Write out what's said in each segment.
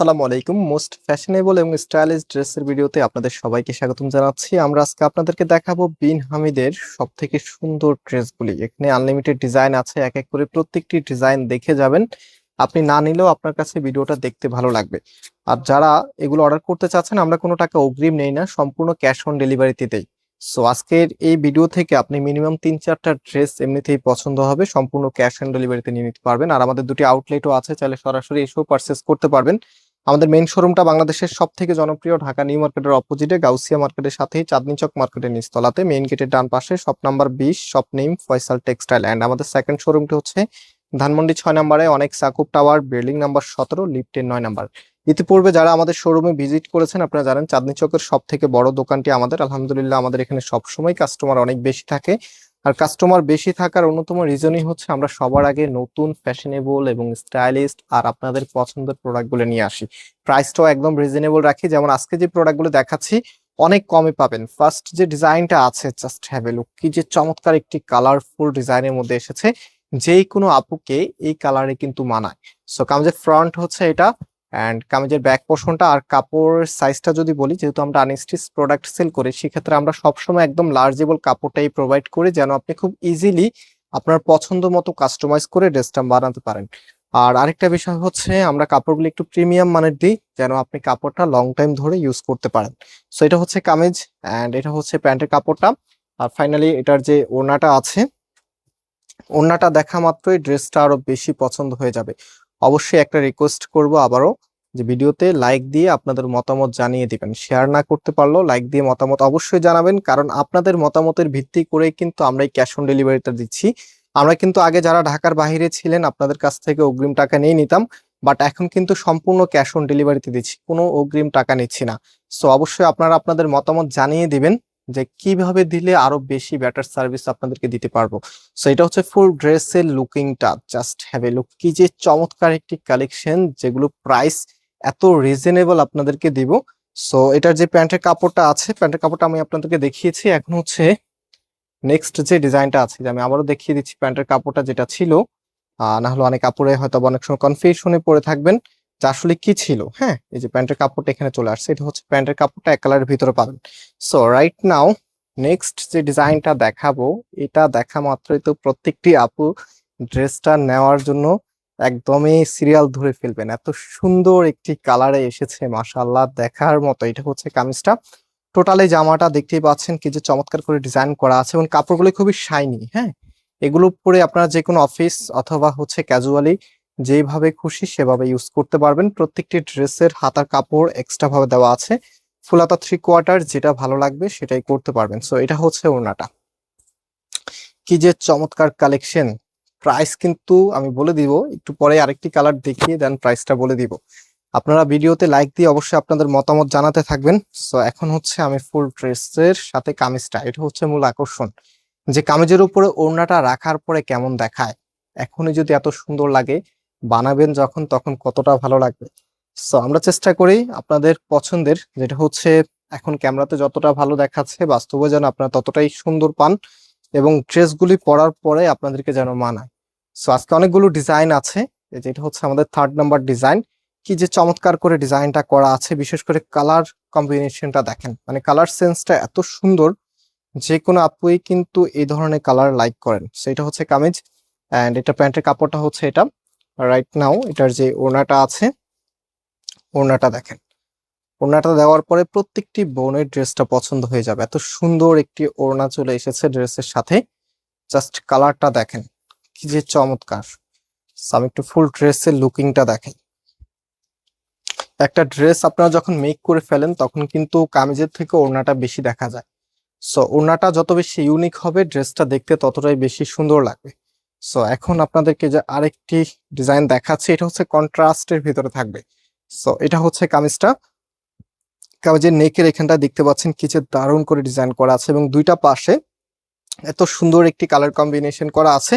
আসসালামু আলাইকুম। Most fashionable এবং স্টাইলিশ ড্রেসের ভিডিওতে আপনাদের সবাইকে স্বাগতম জানাচ্ছি। আমরা আজকে আপনাদেরকে দেখাবো বিন হামিদের সব থেকে সুন্দর ড্রেসগুলি। এখানে আনলিমিটেড ডিজাইন আছে, এক এক করে প্রত্যেকটি ডিজাইন দেখে যাবেন। আপনি না নিলেও আপনার কাছে ভিডিওটা দেখতে ভালো লাগবে। আর যারা এগুলো অর্ডার করতে চাচ্ছেন, আমরা কোনো টাকা অগ্রিম নেই না, সম্পূর্ণ ক্যাশ অন ডেলিভারিতে দেই। সো আজকের এই ভিডিও থেকে আপনি মিনিমাম তিন চারটা ড্রেস এমনিতেই পছন্দ হবে, সম্পূর্ণ ক্যাশ অন ডেলিভারিতে নিয়ে নিতে পারবেন। আর আমাদের দুটি আউটলেটও আছে, চাইলে সরাসরি এসেও পারচেস করতে পারবেন। আমাদের মেইন শোরুমটা বাংলাদেশের সব থেকে জনপ্রিয় ঢাকা নিউ মার্কেটের অপোজিটে গাউসিয়া মার্কেটের সাথেই চাঁদনি চক মার্কেটের নিচতলাতে মেইন গেটের ডান পাশে শপ নাম্বার বিশ shop name Faisal textile and আমাদের সেকেন্ড শোরুমটি হচ্ছে ধানমন্ডি ছয় নম্বরে অনেক সাকুব টাওয়ার বিল্ডিং নাম্বার সতেরো লিফটের নয় নাম্বার। ইতিপূর্বে যারা আমাদের শোরুমে ভিজিট করেছেন, আপনারা জানেন, চাঁদনি চকের সব থেকে বড় দোকানটি আমাদের। আলহামদুলিল্লাহ, আমাদের এখানে সবসময় কাস্টমার অনেক বেশি থাকে। আর কাস্টমার বেশি থাকার অন্যতম রিজনই হচ্ছে আমরা সবার আগে নতুন ফ্যাশনেবল এবং স্টাইলিস্ট আর আপনাদের পছন্দের প্রোডাক্টগুলো নিয়ে আসি। প্রাইসটাও একদম রিজনেবল রাখি। যেমন আজকে যে প্রোডাক্টগুলো দেখাচ্ছি, অনেক কমে পাবেন। ফার্স্ট যে ডিজাইনটা আছে জাস্ট হ্যাভ লুক কি যে চমৎকার একটি কালারফুল ডিজাইনের মধ্যে এসেছে। যে কোনো আপুকে এই কালারে কিন্তু মানায়। সো কামিজের ফ্রন্ট হচ্ছে এটা অ্যান্ড কামিজের ব্যাক পোর্শনটা আর কাপড় সাইজটা যদি বলি, যেহেতু আমরা আনস্টিচ প্রোডাক্ট সেল করি, সেক্ষেত্রে আমরা সবসময় একদম লার্জেবল কাপড়টাই প্রোভাইড করি, যেন আপনি খুব ইজিলি আপনার পছন্দ মতো কাস্টমাইজ করে ড্রেসটা বানাতে পারেন। আর আরেকটা বিষয় হচ্ছে, আমরা কাপড়গুলো একটু প্রিমিয়াম মানের দিই, যেন আপনি কাপড়টা লং টাইম ধরে ইউজ করতে পারেন। সো এটা হচ্ছে কামিজ অ্যান্ড এটা হচ্ছে প্যান্টের কাপড়টা। আর ফাইনালি এটার যে ওড়নাটা আছে, ওড়নাটা দেখা মাত্রই ড্রেসটা আরও বেশি পছন্দ হয়ে যাবে। অবশ্যই একটা রিকোয়েস্ট করব আবারও যে ভিডিওতে লাইক দিয়ে আপনাদের মতামত জানিয়ে দিবেন। শেয়ার না করতে পারলেও লাইক দিয়ে মতামত অবশ্যই জানাবেন, কারণ আপনাদের মতামতের ভিত্তি করে কিন্তু আমরা এই ক্যাশ অন ডেলিভারিটা দিচ্ছি। আমরা কিন্তু আগে যারা ঢাকার বাইরে ছিলেন, আপনাদের কাছ থেকে অগ্রিম টাকা নিয়ে নিতাম বাট এখন কিন্তু সম্পূর্ণ ক্যাশ অন ডেলিভারিতে দিচ্ছি, কোনো অগ্রিম টাকা নিচ্ছি না। সো অবশ্যই আপনারা আপনাদের মতামত জানিয়ে দিবেন যে কীভাবে দিলে আরও বেশি বেটার সার্ভিস আপনাদেরকে দিতে পারব। সো এটা হচ্ছে ফুল ড্রেসের লুকিংটা জাস্ট হ্যাভ এ লুক কি যে চমৎকার একটি কালেকশন যেগুলো প্রাইস এত রিজনেবল আপনাদেরকে দিব। সো এটার যে প্যান্টের কাপড়টা আছে, প্যান্টের কাপড়টা আমি আপনাদেরকে দেখিয়েছি। এখন হচ্ছে নেক্সট যে ডিজাইনটা আছে, যে আমি আবারও দেখিয়ে দিচ্ছি প্যান্টের কাপড়টা যেটা ছিল। না হলে অনেক কাপড়ে হয়তো অনেক সময় কনফিউশনে পড়ে থাকবেন। যে আসলে কি ছিল? হ্যাঁ এই যে প্যান্টের কাপড়টা এখানে চলে আসছে। এটা হচ্ছে প্যান্টের কাপড়টা এক কালারের ভিতরে পাবেন। সো রাইট নাও নেক্সট যে ডিজাইনটা দেখাবো, এটা দেখা মাত্রই তো প্রত্যেকটি আপু ড্রেসটা নেওয়ার জন্য একদমই সিরিয়াল ধরে ফেলবেন। এত সুন্দর একটি কালারে এসেছে, মাশাআল্লাহ, দেখার মতো। এটা হচ্ছে কামিজটা। টোটালি জামাটা দেখতেই পাচ্ছেন কি যে চমৎকার করে ডিজাইন করা আছে এবং কাপড়গুলো খুবই শাইনি হ্যাঁ? এগুলো পরে আপনারা যে কোনো অফিস অথবা হচ্ছে ক্যাজুয়ালি যেভাবে খুশি সেভাবে ইউজ করতে পারবেন। প্রত্যেকটি ড্রেসের হাতার কাপড় এক্সট্রা ভাবে দেওয়া আছে। ফুলাতা থ্রি কোয়ার্টার যেটা ভালো লাগবে সেটাই করতে পারবেন। সো এটা হচ্ছে ওড়নাটা। কি যে চমৎকার কালেকশন প্রাইস কিন্তু আমি বলে দিব, একটু পরে আরেকটি কালার দেখিয়ে দেন প্রাইসটা বলে দিব। আপনারা ভিডিওতে লাইক দিয়ে অবশ্যই আপনাদের মতামত জানাতে থাকবেন। সো এখন হচ্ছে আমি ফুল ড্রেসের সাথে কামিজটা, এটা হচ্ছে মূল আকর্ষণ। যে কামিজের উপরে ওড়নাটা রাখার পরে কেমন দেখায়, এখনই যদি এত সুন্দর লাগে বানাবেন যখন, তখন কতটা ভালো লাগবে। সো আমরা চেষ্টা করি আপনাদের পছন্দের, যেটা হচ্ছে এখন ক্যামেরাতে যতটা ভালো দেখাচ্ছে, বাস্তবে যেন আপনারা ততটাই সুন্দর পান এবং ড্রেসগুলি পরার পরে আপনাদেরকে যেন মানায়। সো আজকে অনেকগুলো ডিজাইন আছে যেটা হচ্ছে আমাদের থার্ড নাম্বার ডিজাইন। কি যে চমৎকার করে ডিজাইনটা করা আছে, বিশেষ করে কালার কম্বিনেশনটা দেখেন। মানে কালার সেন্সটা এত সুন্দর, যে কোনো আপুই কিন্তু এই ধরনের কালার লাইক করেন। সেটা হচ্ছে কামিজ অ্যান্ড এটা প্যান্টের কাপড়টা হচ্ছে এটা। রাইট নাও এটার যে ওড়নাটা আছে, ওড়নাটা দেখেন। ওড়নাটা দেওয়ার পরে প্রত্যেকটি বোনের ড্রেসটা পছন্দ হয়ে যাবে। এত সুন্দর একটি ওড়না চলে এসেছে ড্রেসের সাথে। জাস্ট কালারটা দেখেন, কি যে চমৎকার। আমি একটু ফুল ড্রেসের লুকিংটা দেখেন একটা ড্রেস আপনারা যখন মেক করে ফেলেন, তখন কিন্তু কামিজের থেকে ওড়নাটা বেশি দেখা যায়। সো ওড়নাটা যত বেশি ইউনিক হবে, ড্রেসটা দেখতে ততটাই বেশি সুন্দর লাগবে। সো এখন আপনাদেরকে যে আরেকটি ডিজাইন দেখাচ্ছে, এটা হচ্ছে কন্ট্রাস্টের ভিতরে থাকবে। সো এটা হচ্ছে কামিজটা। কামিজের নেকের এখানটা দেখতে পাচ্ছেন কি যে দারুণ করে ডিজাইন করা আছে এবং দুইটা পাশে এত সুন্দর একটি কালার কম্বিনেশন করা আছে।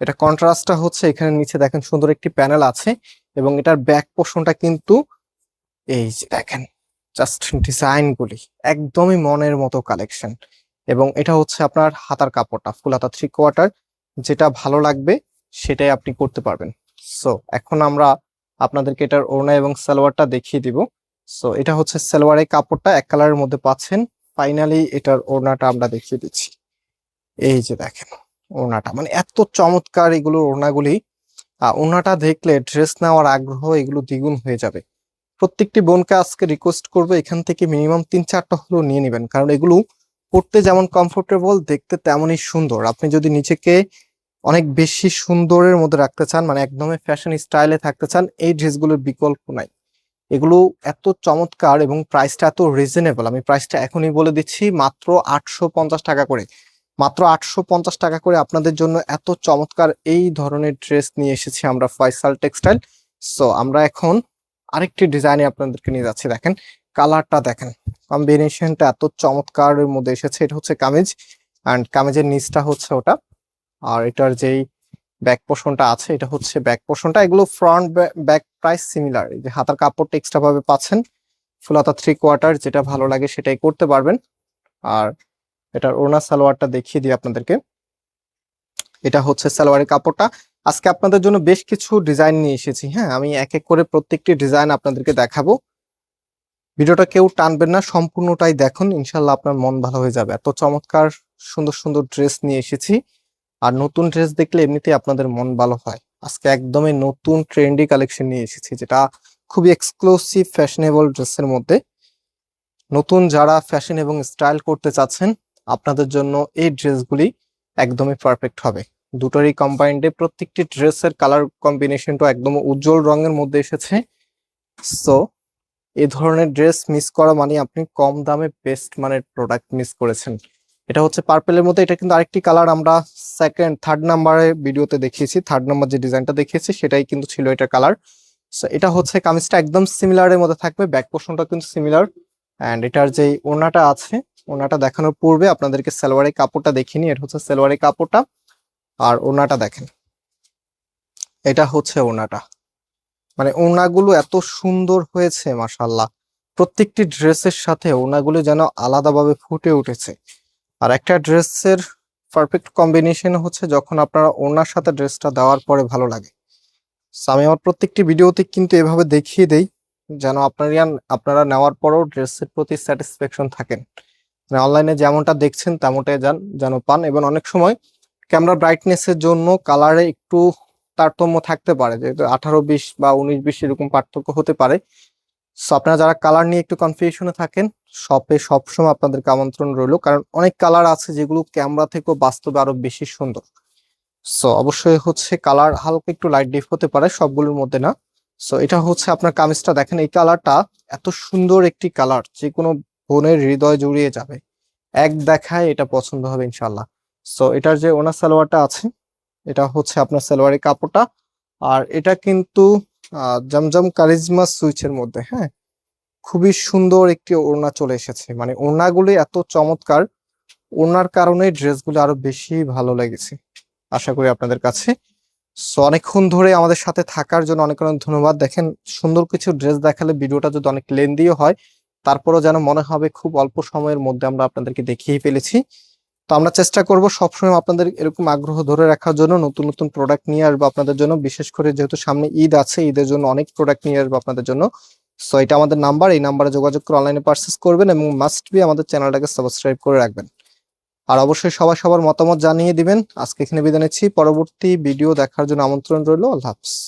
এটা কন্ট্রাস্টটা হচ্ছে এখানে নিচে দেখেন সুন্দর একটি প্যানেল আছে এবং এটার ব্যাক পোর্শনটা কিন্তু এই যে দেখেন জাস্ট ডিজাইনগুলি একদমই মনের মতো কালেকশন এবং এটা হচ্ছে আপনার হাতার কাপড়টা, ফুল হাতা থ্রি কোয়ার্টার যেটা ভালো লাগবে, সেটাই আপনি করতে পারবেন। সো এখন আমরা আপনাদেরকে এটার ওড়না এবং সালোয়ারটা দেখিয়ে দিব। সো এটা হচ্ছে সালোয়ারের কাপড়টা, এক কালারের মধ্যে পাচ্ছেন। ফাইনালি এটার ওড়নাটা আমরা দেখিয়ে দিচ্ছি। এই যে দেখেন, ওড়নাটা। মানে এত চমৎকার এগুলো ওড়নাগুলি। ওড়নাটা দেখলে ড্রেস নেওয়ার আগ্রহ এগুলো দ্বিগুণ হয়ে যাবে। প্রত্যেকটি বোনকে আজকে রিকোয়েস্ট করব, এখান থেকে মিনিমাম তিন চারটা হলেও নিয়ে নেবেন। কারণ এগুলো পড়তে যেমন কমফোর্টেবল দেখতে তেমনই সুন্দর। আপনি যদি নিজেকে অনেক বেশি সুন্দরের মধ্যে রাখতে চান মানে একদমই ফ্যাশন স্টাইলে থাকতে চান, এই ড্রেসগুলোর বিকল্প নাই। এগুলো এত চমৎকার এবং প্রাইসটা এত রিজনেবল আমি প্রাইসটা এখনই বলে দিচ্ছি, মাত্র আটশো পঞ্চাশ টাকা করে। মাত্র আটশো পঞ্চাশ টাকা করে আপনাদের জন্য এত চমৎকার এই ধরনের ড্রেস নিয়ে এসেছি আমরা ফয়সাল টেক্সটাইল সো আমরা এখন আরেকটি ডিজাইনে আপনাদেরকে নিয়ে যাচ্ছি, দেখেন। কালারটা দেখেন কম্বিনেশনটা এত চমৎকারের মধ্যে এসেছে, এটা হচ্ছে কামিজ। অ্যান্ড কামিজের নিচটা হচ্ছে ওটা। আর এটার যেই ব্যাক পোর্শনটা আছে, এটা হচ্ছে ব্যাক পোর্শনটা এগুলো ফ্রন্ট ব্যাক প্রাইস সিমিলার এই যে হাতার কাপড়টা এক্সট্রা ভাবে পাচ্ছেন, ফুল হাতা থ্রি কোয়ার্টার যেটা ভালো লাগে সেটাই করতে পারবেন। আর এটার ওড়না সালোয়ারটা দেখিয়ে দিই আপনাদেরকে। এটা হচ্ছে সালোয়ারের কাপড়টা। আজকে আপনাদের জন্য বেশ কিছু ডিজাইন নিয়ে এসেছি হ্যাঁ? আমি এক এক করে প্রত্যেকটি ডিজাইন আপনাদেরকে দেখাবো। ভিডিওটা কেউ টানবেন না, সম্পূর্ণটাই দেখুন, ইনশাল্লাহ আপনার মন ভালো হয়ে যাবে। এত চমৎকার, সুন্দর সুন্দর ড্রেস নিয়ে এসেছি। আর নতুন ড্রেস দেখলে এমনিতেই আপনাদের মন ভালো হয়। আজকে একদমই নতুন ট্রেন্ডি কালেকশন নিয়ে এসেছি, যেটা খুবই এক্সক্লুসিভ ফ্যাশনেবল ড্রেসের মধ্যে। নতুন যারা ফ্যাশন এবং স্টাইল করতে চাচ্ছেন, আপনাদের জন্য এই ড্রেসগুলি একদমই পারফেক্ট হবে। দুটোরই কম্বাইন্ডে প্রত্যেকটি ড্রেসের কালার কম্বিনেশনটা একদম উজ্জ্বল রঙের মধ্যে এসেছে। সো এই ধরনের ড্রেস মিস করা মানে আপনি কম দামে বেস্ট মানের প্রোডাক্ট মিস করেছেন। এটা হচ্ছে পার্পেলের মধ্যে, এটা কিন্তু আরেকটি কালার আমরা সেকেন্ড থার্ড নাম্বারে ভিডিওতে দেখিয়েছি। থার্ড নাম্বার যে ডিজাইনটা দেখিয়েছি, সেটাই কিন্তু ছিল এটা কালার সো এটা হচ্ছে কামিজটা একদম সিমিলারের মধ্যে থাকবে ব্যাক পোর্শনটা কিন্তু সিমিলার অ্যান্ড এটার যে ওনাটা আছে ওনাটা দেখানোর পূর্বে আপনাদেরকে সালোয়ারের কাপড়টা দেখিনি এটা হচ্ছে সালোয়ারের কাপড়টা। আর ওনাটা দেখেন। এটা হচ্ছে ওনাটা মানে ওনাগুলো এত সুন্দর হয়েছে মাসাল্লাহ প্রত্যেকটি ড্রেসের সাথে ওনাগুলো যেন আলাদাভাবে ফুটে উঠেছে। আর একটা ড্রেসের পারফেক্ট কম্বিনেশন হচ্ছে যখন আপনারা ওনার সাথে ড্রেসটা দেওয়ার পরে ভালো লাগে। আমি আমার প্রত্যেকটি ভিডিওতে কিন্তু এভাবে দেখিয়ে দেই, যেন আপনারা আপনারা নেওয়ার পরেও ড্রেসের প্রতি স্যাটিসফ্যাকশন থাকেন। মানে অনলাইনে যেমনটা দেখছেন, তেমনটাই যান, যেন পান। এবং অনেক সময় ক্যামেরা ব্রাইটনেসের জন্য কালারে একটু তারতম্য থাকতে পারে, যেহেতু আঠারো বিশ বা উনিশ বিশ এরকম পার্থক্য হতে পারে। সো আপনারা যারা কালার নিয়ে একটু কনফিউশনে থাকেন শপে সবসময় আপনাদেরকে আমন্ত্রণ রইল। কারণ অনেক কালার আছে যেগুলো ক্যামেরা থেকেও বাস্তবে আরও বেশি সুন্দর। সো অবশ্যই হচ্ছে কালার হালকা একটু লাইট ডিপ হতে পারে, সবগুলোর মধ্যে না। সো এটা হচ্ছে আপনার কামিজটা। দেখেন, এই কালারটা এত সুন্দর একটি কালার যে কোনো বোনের হৃদয় জুড়িয়ে যাবে। এক দেখায় এটা পছন্দ হবে ইনশাল্লাহ সো এটার যে ওনার সালোয়ারটা আছে, এটা হচ্ছে আপনার সালোয়ারের কাপড়টা। আর এটা কিন্তু জমজম কারিজমা সুইচের মধ্যে হ্যাঁ? খুবই সুন্দর একটি ওড়না চলে এসেছে। মানে ওড়নাগুলি এত চমৎকার, ওড়নার কারণে ড্রেসগুলো আরও বেশি ভালো লেগেছে। আশা করি আপনাদের কাছে। সো অনেকক্ষণ ধরে আমাদের সাথে থাকার জন্য অনেক অনেক ধন্যবাদ। দেখেন, সুন্দর কিছু ড্রেস দেখালে ভিডিওটা যদি অনেক লেন্দিও হয়, তারপরও যেন মনে হবে খুব অল্প সময়ের মধ্যে আমরা আপনাদেরকে দেখিয়ে ফেলেছি। তো আমরা চেষ্টা করব সবসময় আপনাদের এরকম আগ্রহ ধরে রাখার জন্য নতুন নতুন প্রোডাক্ট নিয়ে আসব আপনাদের জন্য। বিশেষ করে যেহেতু সামনে ঈদ আছে, ঈদের জন্য অনেক প্রোডাক্ট নিয়ে আসব আপনাদের জন্য। সো এটা আমাদের নাম্বার এই নাম্বারে যোগাযোগ করে অনলাইনে পারচেস করবেন এবং মাস্ট বি আমাদের চ্যানেলটাকে সাবস্ক্রাইব করে রাখবেন। আর অবশ্যই সবাই সবার মতামত জানিয়ে দিবেন। আজকে এখানে বিদায় নিচ্ছি। পরবর্তী ভিডিও দেখার জন্য আমন্ত্রণ রইল। আল্লাহ হাফিজ।